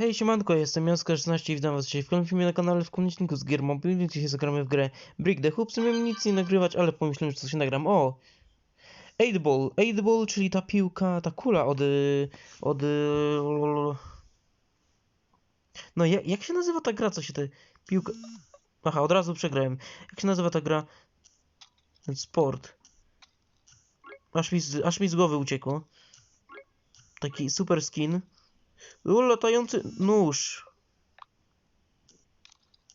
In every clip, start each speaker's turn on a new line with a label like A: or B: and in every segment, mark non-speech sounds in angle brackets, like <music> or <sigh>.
A: Hej, siemanko, jestem Janska16 i witam was dzisiaj w kolejnym filmie na kanale w komuniczniku z gier mobilnych. Dzisiaj zagramy w grę Brick the Hoops. Miałem nic nie nagrywać, ale pomyślałem, że coś nagram. O! 8-ball. 8-ball, czyli ta piłka, ta kula od... y, od... y. No, jak, jak się nazywa ta gra, co się te... Piłka... Aha, od razu przegrałem. Jak się nazywa ta gra? Ten sport. Aż mi z, aż mi z głowy uciekło. Taki super skin. O, latający nóż.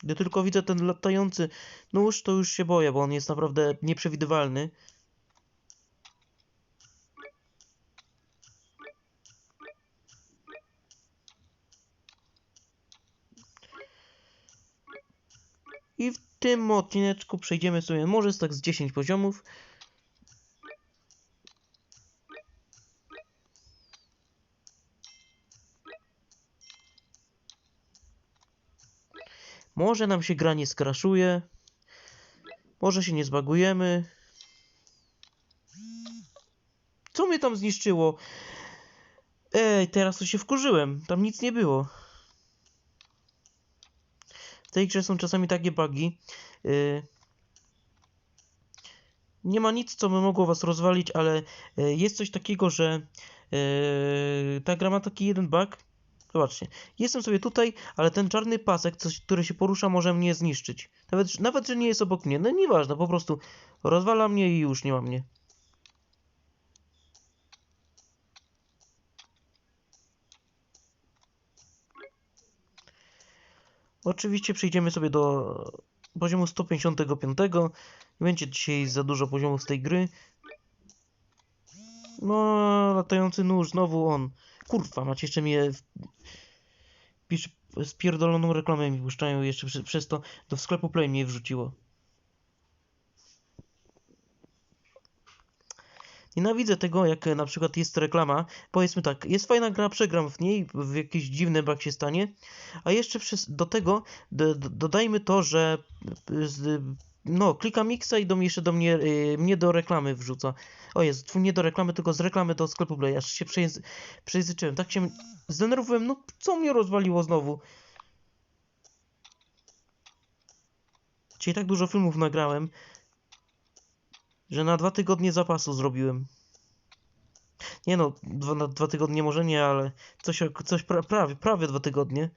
A: Gdy tylko widzę ten latający nóż, to już się boję, bo on jest naprawdę nieprzewidywalny. I w tym odcineczku przejdziemy sobie może z tak z 10 poziomów. Może nam się gra nie skraszuje. Może się nie zbagujemy. Co mnie tam zniszczyło? Ej, teraz to się wkurzyłem. Tam nic nie było. W tej grze są czasami takie bugi. Yy, nie ma nic, co by mogło was rozwalić, ale yy, jest coś takiego, że yy, ta gra ma taki jeden bug. Zobaczcie, jestem sobie tutaj, ale ten czarny pasek, coś, który się porusza, może mnie zniszczyć. Nawet, nawet, że nie jest obok mnie. No nieważne, po prostu rozwala mnie i już nie ma mnie. Oczywiście przejdziemy sobie do poziomu 155. Nie będzie dzisiaj za dużo poziomów z tej gry. No, latający nóż, znowu on. Kurwa, macie jeszcze mnie... Pisz, spierdoloną reklamę mi puszczają jeszcze przez, przez to do sklepu Play mnie wrzuciło. Nienawidzę tego, jak e, na przykład jest reklama. Powiedzmy tak, jest fajna gra, przegram w niej, w jakiś dziwny bug się stanie, a jeszcze przez, do tego do, do, dodajmy to, że z, no, klikam Xa i do mnie jeszcze do mnie, y, mnie do reklamy wrzuca. O jest, nie do reklamy, tylko z reklamy do sklepu Play. Aż się przejęzy, przejęzyczyłem. Tak się zdenerwowałem. No, co mnie rozwaliło znowu? Dzisiaj tak dużo filmów nagrałem, że na dwa tygodnie zapasu zrobiłem. Nie no, dwa, na dwa tygodnie może nie, ale coś, coś pra, prawie, prawie dwa tygodnie.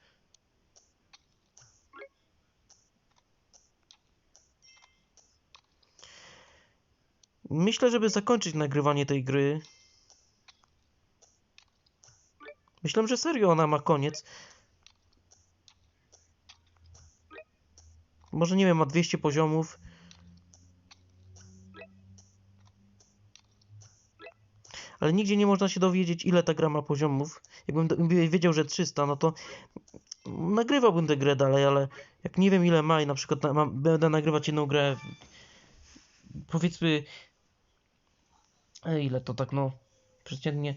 A: Myślę, żeby zakończyć nagrywanie tej gry. Myślę, że serio ona ma koniec. Może nie wiem, ma 200 poziomów. Ale nigdzie nie można się dowiedzieć, ile ta gra ma poziomów. Jakbym wiedział, że 300, no to nagrywałbym tę grę dalej, ale jak nie wiem ile ma i na przykład będę nagrywać jedną grę, powiedzmy, ile to tak no, przeciętnie,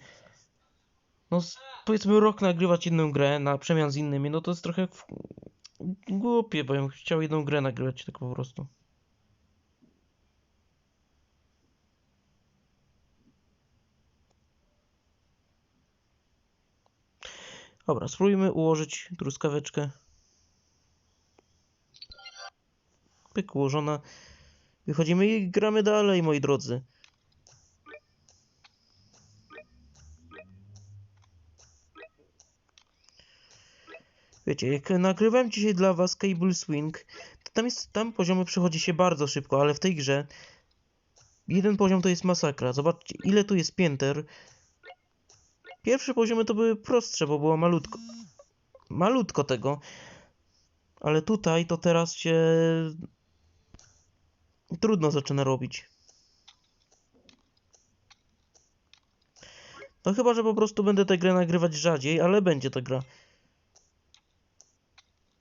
A: no powiedzmy rok nagrywać jedną grę na przemian z innymi, no to jest trochę w, głupie, bo ja bym chciał jedną grę nagrywać tak po prostu. Dobra, spróbujmy ułożyć truskaweczkę. Pyk ułożona. Wychodzimy i gramy dalej, moi drodzy. Wiecie, jak nagrywałem dzisiaj dla was Cable Swing, to tam jest, tam poziomy przechodzi się bardzo szybko, ale w tej grze jeden poziom to jest masakra. Zobaczcie, ile tu jest pięter. Pierwsze poziomy to były prostsze, bo było malutko. Malutko tego. Ale tutaj to teraz się trudno zaczyna robić. No chyba, że po prostu będę tę grę nagrywać rzadziej, ale będzie ta gra.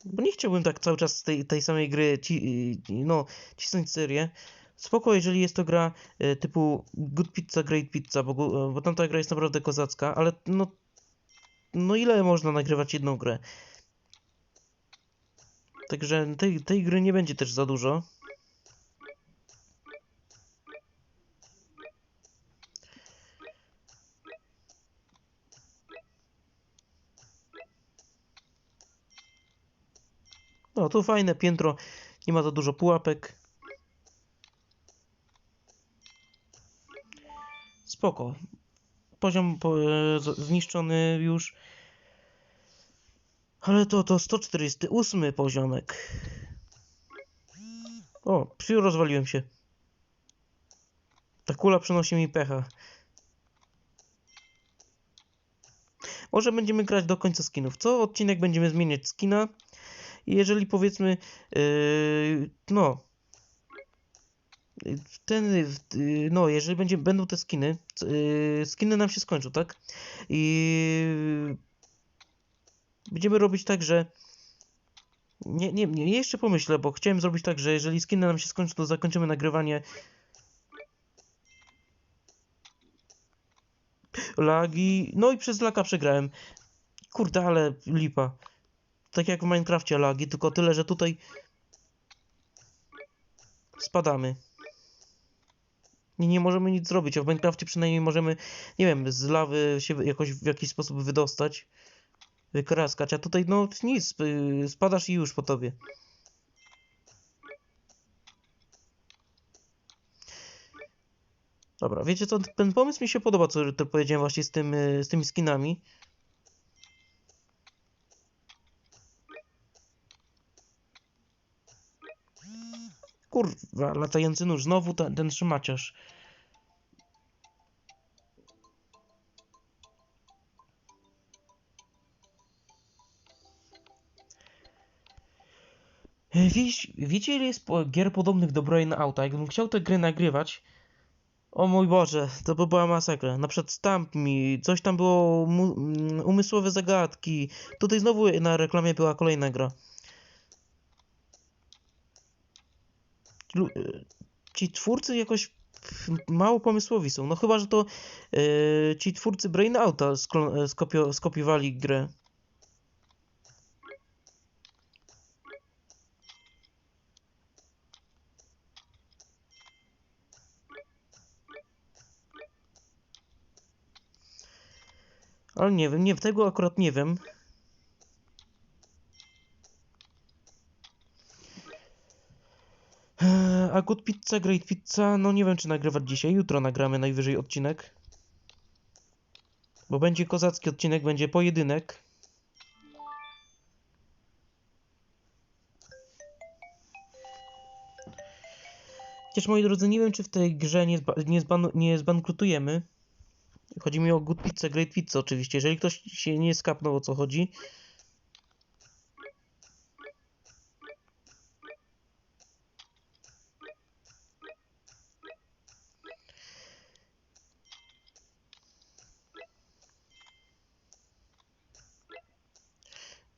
A: Bo nie chciałbym tak cały czas tej, tej samej gry ci, no, cisnąć serię. Spoko, jeżeli jest to gra e, typu Good Pizza, Great Pizza, bo, gu- bo tamta gra jest naprawdę kozacka, ale no, no ile można nagrywać jedną grę? Także tej, tej gry nie będzie też za dużo. Tu fajne piętro, nie ma za dużo pułapek. Spoko. Poziom po, e, zniszczony już. Ale to, to 148 poziomek. O, psiu, rozwaliłem się. Ta kula przynosi mi pecha. Może będziemy grać do końca skinów. Co odcinek będziemy zmieniać skina. Jeżeli powiedzmy, yy, no, ten, yy, no, jeżeli będzie, będą te skiny, yy, skiny nam się skończą, tak? I będziemy robić tak, że nie, nie, nie, jeszcze pomyślę, bo chciałem zrobić tak, że jeżeli skiny nam się skończą, to zakończymy nagrywanie lagi, no i przez laka przegrałem. Kurde, ale lipa. Tak jak w Minecrafcie lagi, tylko tyle, że tutaj spadamy. I nie możemy nic zrobić, a w Minecrafcie przynajmniej możemy, nie wiem, z lawy się jakoś w jakiś sposób wydostać, wykraskać, a tutaj no nic, y, spadasz i już po tobie. Dobra, wiecie co, ten pomysł mi się podoba, co powiedziałem właśnie z, tym, y, z tymi skinami. Kurwa, latający nóż, znowu ten, ten trzymaciarz. Wiecie, wiecie ile jest gier podobnych do Brain Outa? Jakbym chciał te gry nagrywać, o mój Boże, to by była masakra. Na przykład Stamp Me, coś tam było, mm, umysłowe zagadki. Tutaj znowu na reklamie była kolejna gra. Lu- e, Ci twórcy jakoś mało pomysłowi są. No chyba, że to e, ci twórcy Brain Outa sklo- e, skopio- skopiowali grę. Ale nie wiem, nie, tego akurat nie wiem. Good Pizza, Great Pizza, no nie wiem czy nagrywać dzisiaj, jutro nagramy najwyżej odcinek. Bo będzie kozacki odcinek, będzie pojedynek. Chociaż moi drodzy, nie wiem czy w tej grze nie, zba nie, zban nie zbankrutujemy. Chodzi mi o Good Pizza, Great Pizza oczywiście. Jeżeli ktoś się nie skapnął o co chodzi,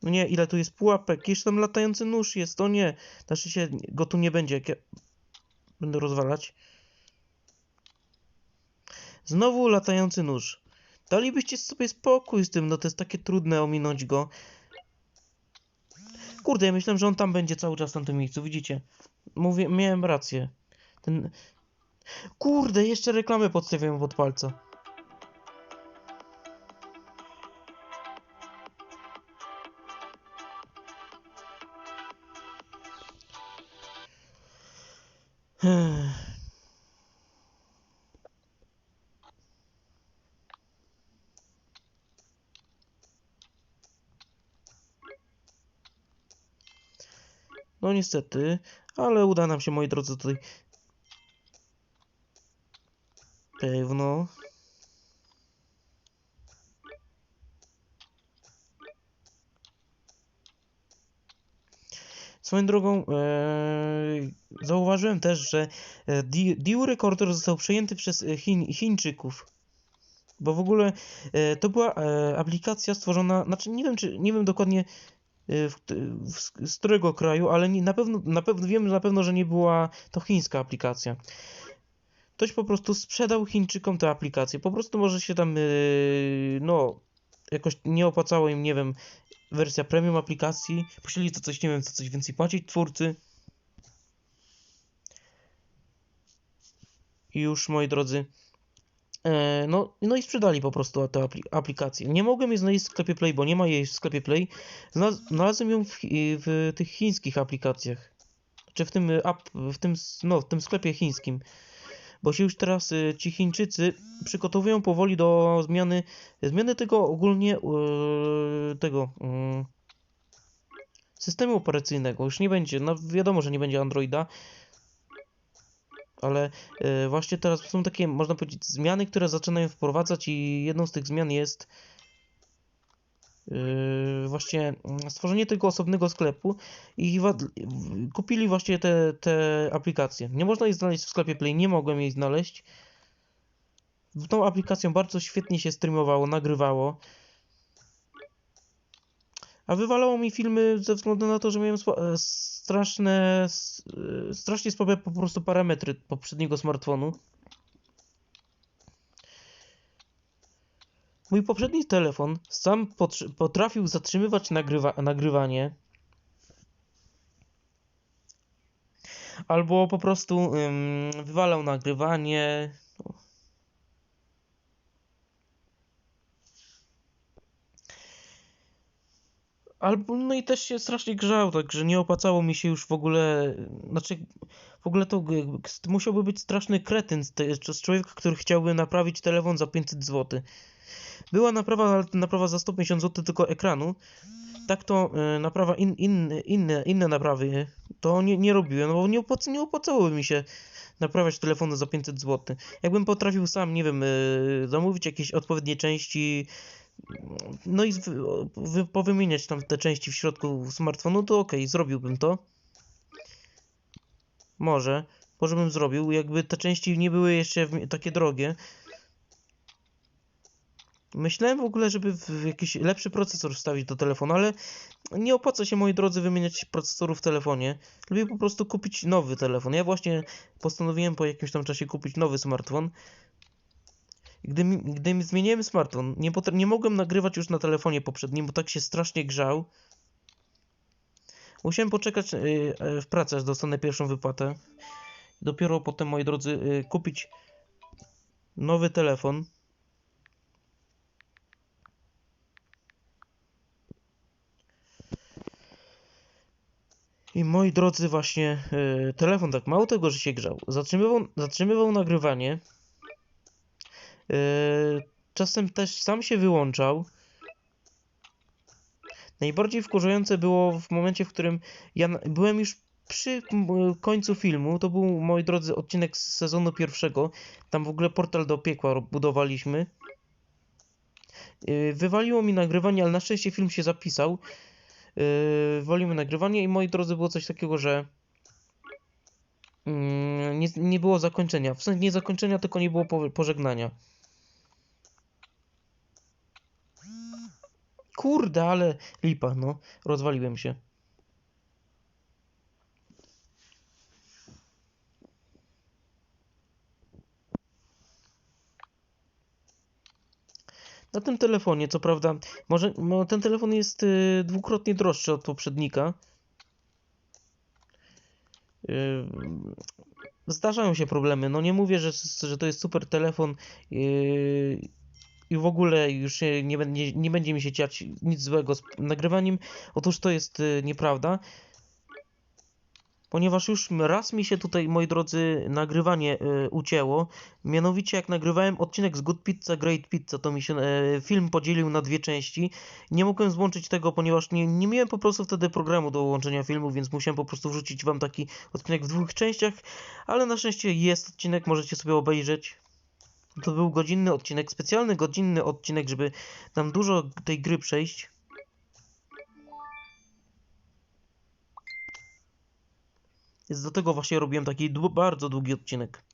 A: No nie, ile tu jest pułapek? Jeszcze tam latający nóż jest, to nie. Znaczy się, go tu nie będzie, jak ja będę rozwalać. Znowu latający nóż. Dalibyście sobie spokój z tym, no to jest takie trudne ominąć go. Kurde, ja myślałem, że on tam będzie cały czas w tamtym miejscu, widzicie? Mówię, miałem rację. Ten... Kurde, jeszcze reklamę podstawiałem pod palca. <sighs> No niestety, ale uda nam się, moi drodzy, tutaj pewno. Swoją drogą, e, zauważyłem też, że e, Di- Diu Recorder został przejęty przez e, Chiń, Chińczyków. Bo w ogóle e, to była e, aplikacja stworzona, znaczy nie wiem, czy nie wiem dokładnie e, w, w, z którego kraju, ale nie, na pewno, na pewno wiem na pewno, że nie była to chińska aplikacja. Ktoś po prostu sprzedał Chińczykom tę aplikację. Po prostu może się tam, no, jakoś nie opłacało im, nie wiem, wersja premium aplikacji. Musieli to coś, nie wiem, co coś więcej płacić twórcy. I już, moi drodzy, E, no, no i sprzedali po prostu tę apli aplikację. Nie mogłem jej znaleźć w sklepie Play, bo nie ma jej w sklepie Play. Znalazłem ją w, w tych chińskich aplikacjach. Czy w tym, app, w tym, no, w tym sklepie chińskim. Bo się już teraz y, ci Chińczycy przygotowują powoli do zmiany, zmiany tego ogólnie y, tego y, systemu operacyjnego. Już nie będzie, no wiadomo, że nie będzie Androida, ale y, właśnie teraz są takie, można powiedzieć, zmiany, które zaczynają wprowadzać i jedną z tych zmian jest właśnie stworzenie tego osobnego sklepu i kupili właśnie te, te aplikacje. Nie można jej znaleźć w sklepie Play, nie mogłem jej znaleźć. Tą aplikacją bardzo świetnie się streamowało, nagrywało. A wywalało mi filmy ze względu na to, że miałem straszne, strasznie słabe po prostu parametry poprzedniego smartfonu. Mój poprzedni telefon sam potrafił zatrzymywać nagrywa nagrywanie. Albo po prostu wywalał nagrywanie. Albo, no i też się strasznie grzał, także nie opłacało mi się już w ogóle, znaczy w ogóle to musiałby być straszny kretyn z, człowieka, który chciałby naprawić telefon za 500 zł. Była naprawa, ale naprawa za 150 zł tylko ekranu. Tak to y, naprawa in, in, inne, inne naprawy to nie, nie robiłem, no bo nie, opłac, nie opłacałoby mi się naprawiać telefonu za 500 zł. Jakbym potrafił sam, nie wiem, y, zamówić jakieś odpowiednie części, no i wy, powymieniać tam te części w środku smartfonu, to ok, zrobiłbym to. Może, może bym zrobił, jakby te części nie były jeszcze takie drogie. Myślałem w ogóle, żeby jakiś lepszy procesor wstawić do telefonu, ale nie opłaca się, moi drodzy, wymieniać procesoru w telefonie. Lubię po prostu kupić nowy telefon. Ja właśnie postanowiłem po jakimś tam czasie kupić nowy smartfon. Gdy, gdy zmieniłem smartfon, nie, nie mogłem nagrywać już na telefonie poprzednim, bo tak się strasznie grzał. Musiałem poczekać yy, w pracy, aż dostanę pierwszą wypłatę. Dopiero potem, moi drodzy, yy, kupić nowy telefon. I moi drodzy, właśnie yy, telefon tak mało tego, że się grzał. Zatrzymywał, zatrzymywał nagrywanie. Yy, czasem też sam się wyłączał. Najbardziej wkurzające było w momencie, w którym ja byłem już przy końcu filmu. To był, moi drodzy, odcinek z sezonu pierwszego. Tam w ogóle portal do piekła budowaliśmy. Yy, wywaliło mi nagrywanie, ale na szczęście film się zapisał. Yy, wywaliło nagrywanie i moi drodzy było coś takiego, że mm, nie, nie było zakończenia. W sensie nie zakończenia, tylko nie było pożegnania. Kurde, ale lipa, no. Rozwaliłem się. Na tym telefonie, co prawda, może no, ten telefon jest y, dwukrotnie droższy od poprzednika. Y, zdarzają się problemy. No nie mówię, że, że to jest super telefon. Y, i w ogóle już nie, nie, nie będzie mi się dziać nic złego z nagrywaniem. Otóż to jest y, nieprawda. Ponieważ już raz mi się tutaj, moi drodzy, nagrywanie y, ucięło. Mianowicie jak nagrywałem odcinek z Good Pizza, Great Pizza, to mi się y, film podzielił na dwie części. Nie mogłem złączyć tego, ponieważ nie, nie miałem po prostu wtedy programu do łączenia filmu, więc musiałem po prostu wrzucić wam taki odcinek w dwóch częściach. Ale na szczęście jest odcinek, możecie sobie obejrzeć. To był godzinny odcinek, specjalny godzinny odcinek, żeby nam dużo tej gry przejść. Więc do tego właśnie robiłem taki bardzo długi odcinek.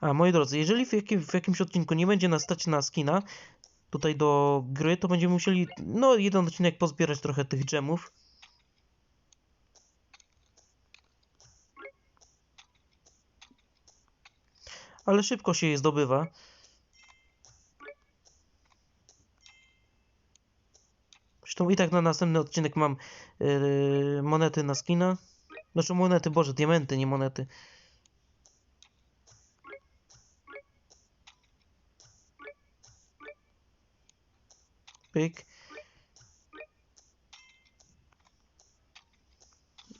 A: A moi drodzy, jeżeli w, jakim, w jakimś odcinku nie będzie nas stać na skina, tutaj do gry, to będziemy musieli, no, jeden odcinek pozbierać trochę tych gemów. Ale szybko się je zdobywa. Zresztą i tak na następny odcinek mam yy, monety na skina. Znaczy monety, boże, diamenty, nie monety. Pyk.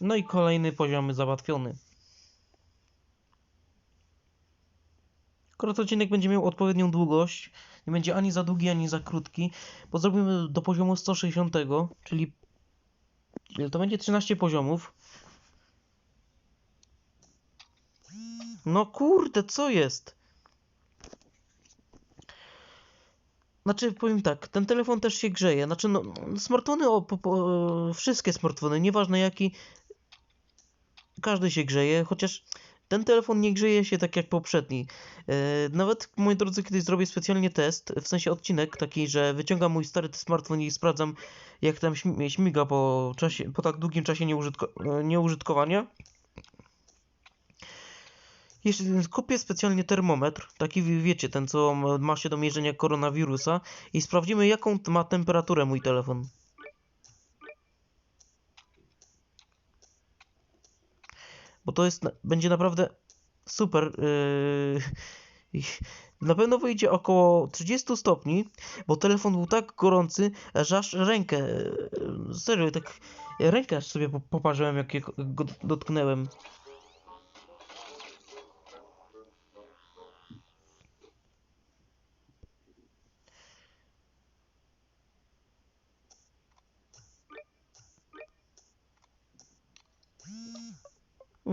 A: No i kolejny poziom załatwiony. Akurat odcinek będzie miał odpowiednią długość. Nie będzie ani za długi, ani za krótki, bo zrobimy do poziomu 160, czyli to będzie 13 poziomów. No kurde, co jest? Znaczy, powiem tak, ten telefon też się grzeje. Znaczy, no, smartfony, o, po, po, wszystkie smartfony, nieważne jaki, każdy się grzeje, chociaż ten telefon nie grzeje się tak jak poprzedni. E, nawet, moi drodzy, kiedyś zrobię specjalnie test, w sensie odcinek taki, że wyciągam mój stary smartfon i sprawdzam, jak tam śmi- śmiga po, czasie, po tak długim czasie nieużytko- nieużytkowania. Jeszcze kupię specjalnie termometr, taki wi- wiecie, ten co ma- się do mierzenia koronawirusa i sprawdzimy jaką ma temperaturę mój telefon. Bo to jest, będzie naprawdę super. Yy, na pewno wyjdzie około 30 stopni, bo telefon był tak gorący, że aż rękę, yy, serio, tak rękę aż sobie po- poparzyłem jak go dotknęłem.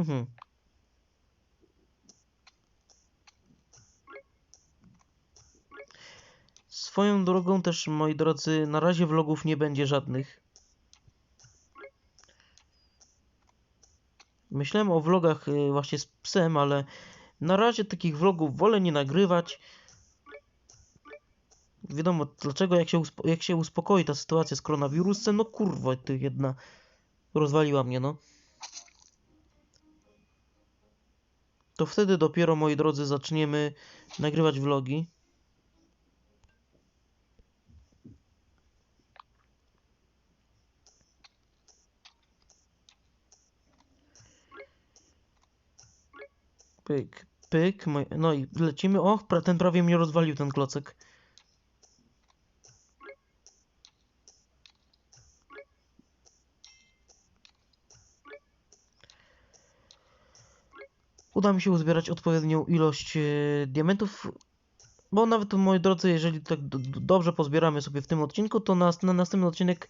A: Mhm. Swoją drogą też, moi drodzy, na razie vlogów nie będzie żadnych. Myślałem o vlogach y, właśnie z psem, ale na razie takich vlogów wolę nie nagrywać. Wiadomo dlaczego, jak się, jak się uspokoi ta sytuacja z koronawirusem, no kurwa, ty jedna rozwaliła mnie, no. To wtedy dopiero, moi drodzy, zaczniemy nagrywać vlogi. Pyk, pyk, no i lecimy. Pra- ten prawie mnie rozwalił, ten klocek. Uda mi się uzbierać odpowiednią ilość e, diamentów, bo nawet, moi drodzy, jeżeli tak dobrze pozbieramy sobie w tym odcinku, to na, na następny odcinek,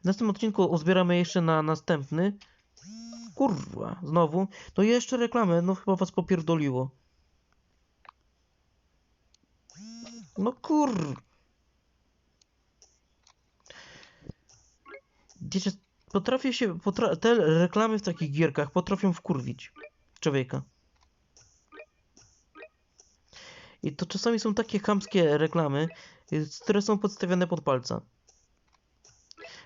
A: w następnym odcinku uzbieramy jeszcze na następny. Kurwa, znowu. No jeszcze reklamę, no chyba was popierdoliło. No kur... Wiecie, potrafię się, potra te reklamy w takich gierkach potrafią wkurwić człowieka. I to czasami są takie chamskie reklamy, y, które są podstawiane pod palca.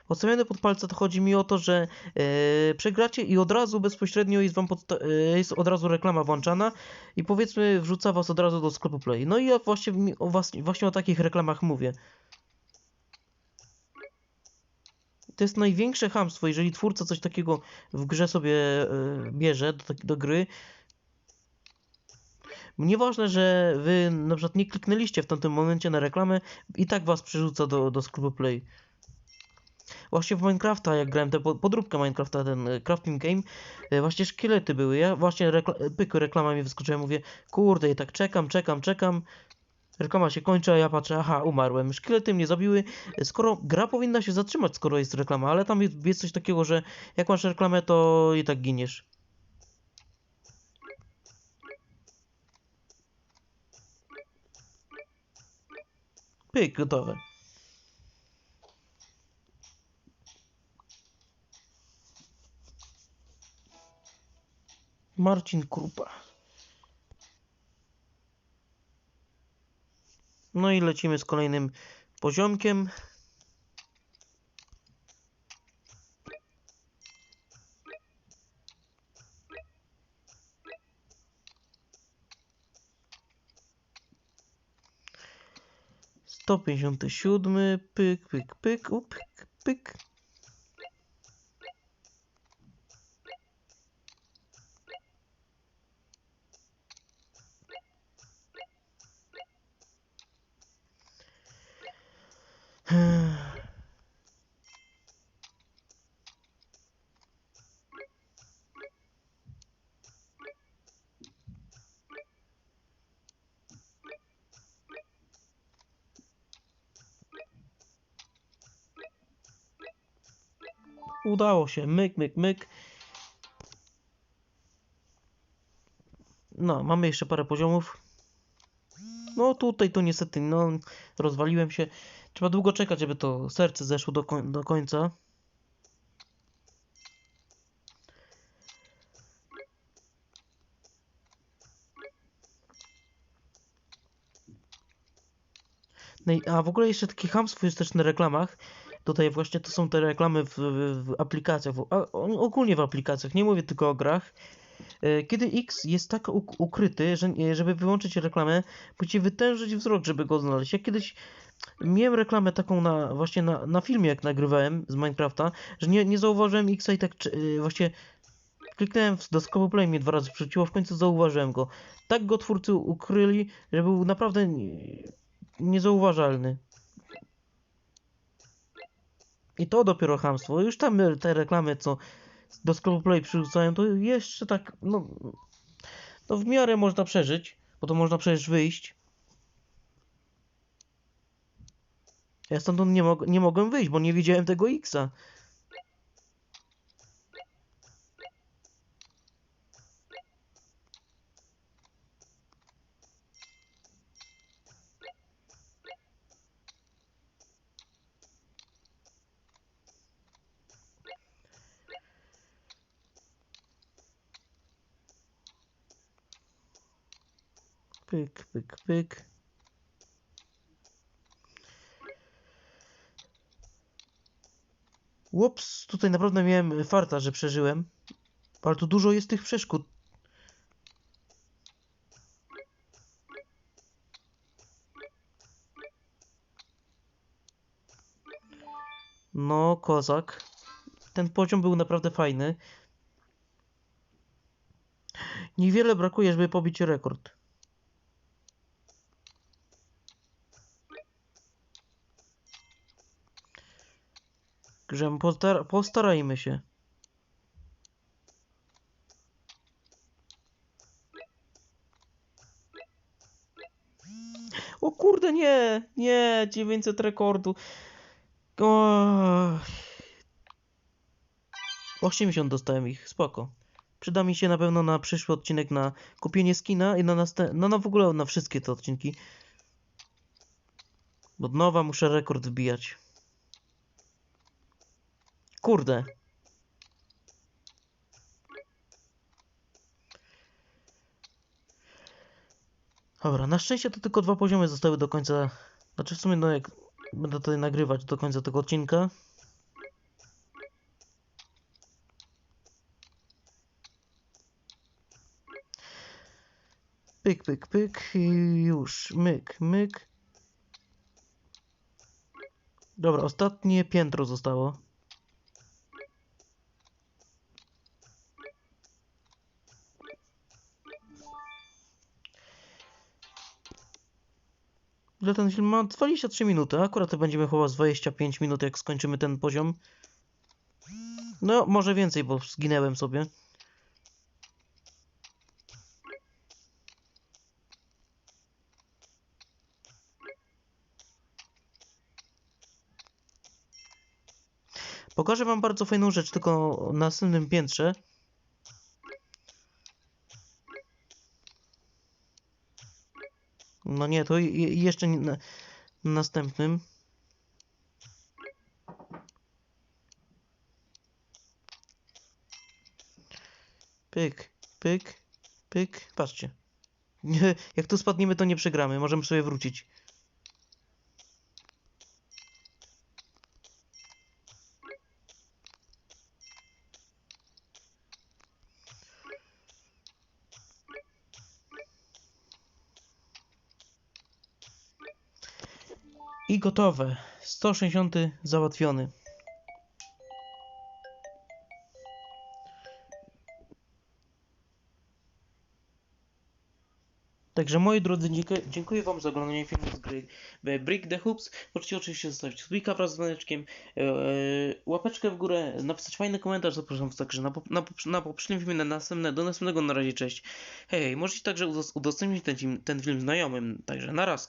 A: Podstawiane pod palca to chodzi mi o to, że e, przegracie i od razu bezpośrednio jest wam e, jest od razu reklama włączana i powiedzmy wrzuca was od razu do sklepu Play. No i ja właśnie, o was, właśnie o takich reklamach mówię. To jest największe chamstwo, jeżeli twórca coś takiego w grze sobie e, bierze do, tak- do gry. Nieważne, że wy na przykład nie kliknęliście w tamtym momencie na reklamę, i tak was przerzuca do, do sklepu Play. Właśnie w Minecrafta, jak grałem tę po- podróbkę Minecrafta, ten e, crafting game, e, właśnie szkielety były. Ja właśnie rekla pyk, reklama mi wyskoczyła, mówię, kurde, i tak czekam, czekam, czekam. Reklama się kończy, a ja patrzę, aha, umarłem. Szkielety mnie zabiły. E, Skoro gra powinna się zatrzymać, skoro jest reklama, ale tam jest, jest coś takiego, że jak masz reklamę, to i tak giniesz. Pyk, gotowe. Marcin Krupa. No i lecimy z kolejnym poziomkiem. Sto pięćdziesiąty siódmy, pyk, pyk, pyk, u, pyk, Udało się. Myk, myk, myk. No, mamy jeszcze parę poziomów. No tutaj to niestety, no, rozwaliłem się. Trzeba długo czekać, żeby to serce zeszło do, koń do końca. No i, a w ogóle jeszcze takie chamstwo jest też na reklamach. Tutaj właśnie to są te reklamy w, w, aplikacjach, w, ogólnie w aplikacjach, nie mówię tylko o grach. E, Kiedy X jest tak uk- ukryty, że żeby wyłączyć reklamę, musicie wytężyć wzrok, żeby go znaleźć. Ja kiedyś miałem reklamę taką na właśnie na, na filmie, jak nagrywałem z Minecrafta, że nie, nie zauważyłem X i tak czy- e, właśnie kliknąłem do skopu play mnie dwa razy przeciło, w końcu zauważyłem go. Tak go twórcy ukryli, że był naprawdę nie- niezauważalny. I to dopiero chamstwo. Już tam te reklamy, co do sklepu Play przyrzucają, to jeszcze tak, no, no w miarę można przeżyć, bo to można przecież wyjść. Ja stamtąd nie, mog nie mogłem wyjść, bo nie widziałem tego Xa. Pyk, pyk, pyk. Ups, tutaj naprawdę miałem farta, że przeżyłem. Ale tu dużo jest tych przeszkód. No, kozak. Ten poziom był naprawdę fajny. Niewiele brakuje, żeby pobić rekord. Że postar postarajmy się. O kurde, nie! Nie! 900 rekordu. O... 80 dostałem ich, spoko. Przyda mi się na pewno na przyszły odcinek na kupienie skina i na następne, no na w ogóle na wszystkie te odcinki. Od nowa muszę rekord wbijać. Kurde. Dobra, na szczęście to tylko dwa poziomy zostały do końca. Znaczy w sumie no jak będę tutaj nagrywać do końca tego odcinka. Pyk, pyk, pyk i już. Myk, myk. Dobra, ostatnie piętro zostało. Ile ten film ma? 23 minuty. Akurat będziemy chyba z 25 minut, jak skończymy ten poziom. No, może więcej, bo zginęłem sobie. Pokażę wam bardzo fajną rzecz, tylko na następnym piętrze. No nie, to je- je- jeszcze nie, na następnym. Pyk, pyk, pyk. Patrzcie. <laughs> Jak tu spadniemy, to nie przegramy. Możemy sobie wrócić. gotowe. 160 załatwiony. Także moi drodzy, dziękuję Wam za oglądanie filmu z gry e, Brick the Hoops. Możecie oczywiście zostawić subika wraz z dzwoneczkiem, e, łapeczkę w górę, napisać fajny komentarz. Zapraszam Was także na, na, na poprzednim filmie, na następne, do następnego. Na razie, cześć. Hej, hej możecie także udostępnić ten film, ten film znajomym. Także na raz.